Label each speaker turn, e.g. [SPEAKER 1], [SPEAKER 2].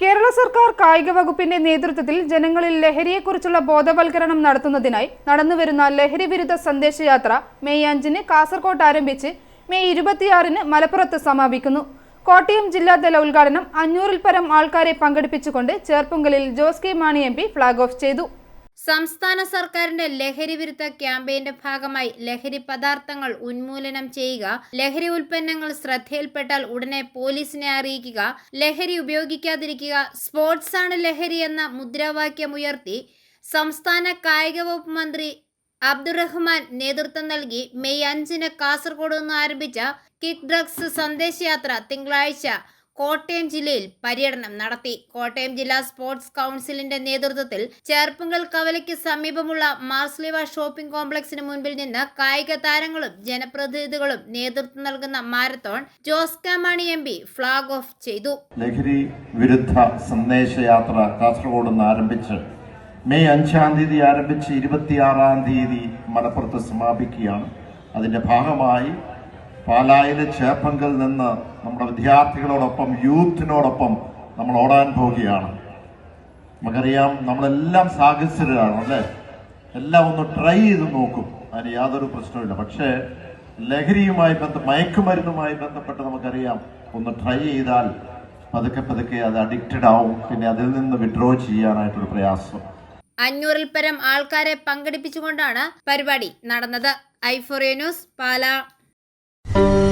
[SPEAKER 1] കേരള സർക്കാർ കായിക വകുപ്പിന്റെ നേതൃത്വത്തിൽ ജനങ്ങളിൽ ലഹരിയെക്കുറിച്ചുള്ള ബോധവൽക്കരണം നടത്തുന്നതിനായി നടന്നുവരുന്ന ലഹരി വിരുദ്ധ സന്ദേശയാത്ര മെയ് അഞ്ചിന് കാസർകോട്ട് ആരംഭിച്ച് മെയ് ഇരുപത്തിയാറിന് മലപ്പുറത്ത് സമാപിക്കുന്നു. കോട്ടയം ജില്ലാതല ഉദ്ഘാടനം അഞ്ഞൂറിൽ പരം ആൾക്കാരെ പങ്കെടുപ്പിച്ചുകൊണ്ട് ചേർപ്പുങ്കലിൽ Jose K Mani M P flag off ചെയ്തു.
[SPEAKER 2] സംസ്ഥാന സർക്കാരിന്റെ ലഹരി വിരുദ്ധ ക്യാമ്പയിന്റെ ഭാഗമായി ലഹരി പദാർത്ഥങ്ങൾ ഉന്മൂലനം ചെയ്യുക ലഹരി ഉൽപ്പന്നങ്ങൾ ശ്രദ്ധയിൽപ്പെട്ടാൽ ഉടനെ പോലീസിനെ അറിയിക്കുക ലഹരി ഉപയോഗിക്കാതിരിക്കുക സ്പോർട്സ് ആണ് ലഹരി എന്ന മുദ്രാവാക്യം ഉയർത്തി സംസ്ഥാന കായിക വകുപ്പ് മന്ത്രി അബ്ദുറഹ്മാൻ നേതൃത്വം നൽകി. മെയ് അഞ്ചിന് കാസർഗോഡ് നിന്ന് ആരംഭിച്ച കിക്ക് ഡ്രഗ്സ് സന്ദേശയാത്ര തിങ്കളാഴ്ച കോട്ടയം ജില്ലയിൽ പര്യടനം നടത്തി. കോട്ടയം ജില്ലാ സ്പോർട്സ് കൗൺസിലിന്റെ നേതൃത്വത്തിൽ ചേർപ്പുങ്കൽ കവലയ്ക്ക് സമീപമുള്ള മാർസ്ലിവ ഷോപ്പിംഗ് കോംപ്ലക്സിന് മുൻപിൽ നിന്ന് കായിക താരങ്ങളും ജനപ്രതിനിധികളും നേതൃത്വം നൽകുന്ന marathon Jose K Mani M P flag off ചെയ്തു.
[SPEAKER 3] ലഹരി വിരുദ്ധ സന്ദേശയാത്ര കാസർഗോഡ് നിന്ന് ആരംഭിച്ച് മെയ് അഞ്ചാം തീയതി ആരംഭിച്ച് ഇരുപത്തിയാറാം തീയതി മലപ്പുറത്ത് സമാപിക്കുകയാണ്. അതിന്റെ ഭാഗമായി പാലായിലെ ചേപ്പങ്കൽ നിന്ന് നമ്മുടെ വിദ്യാർത്ഥികളോടൊപ്പം യൂത്തിനോടൊപ്പം നമ്മൾ ഓടാൻ പോവുകയാണ്. നമുക്കറിയാം നമ്മളെല്ലാം സാഹസികരാണ് അല്ലേ? എല്ലാം ഒന്ന് ട്രൈ ചെയ്ത് നോക്കും. അതിന് യാതൊരു പ്രശ്നവുമില്ല. പക്ഷേ ലഹരിയുമായി ബന്ധ മയക്കുമരുന്നുമായി ബന്ധപ്പെട്ട് നമുക്കറിയാം. ഒന്ന് ട്രൈ ചെയ്താൽ പതുക്കെ പതുക്കെ അത് അഡിക്റ്റഡ് ആവും. പിന്നെ അതിൽ നിന്ന് വിഡ്രോ ചെയ്യാനായിട്ടൊരു പ്രയാസം.
[SPEAKER 2] അഞ്ഞൂറിൽ പരം ആൾക്കാരെ പങ്കെടുപ്പിച്ചുകൊണ്ടാണ് പരിപാടി നടന്നത്. Euphoria news Pala. Thank you.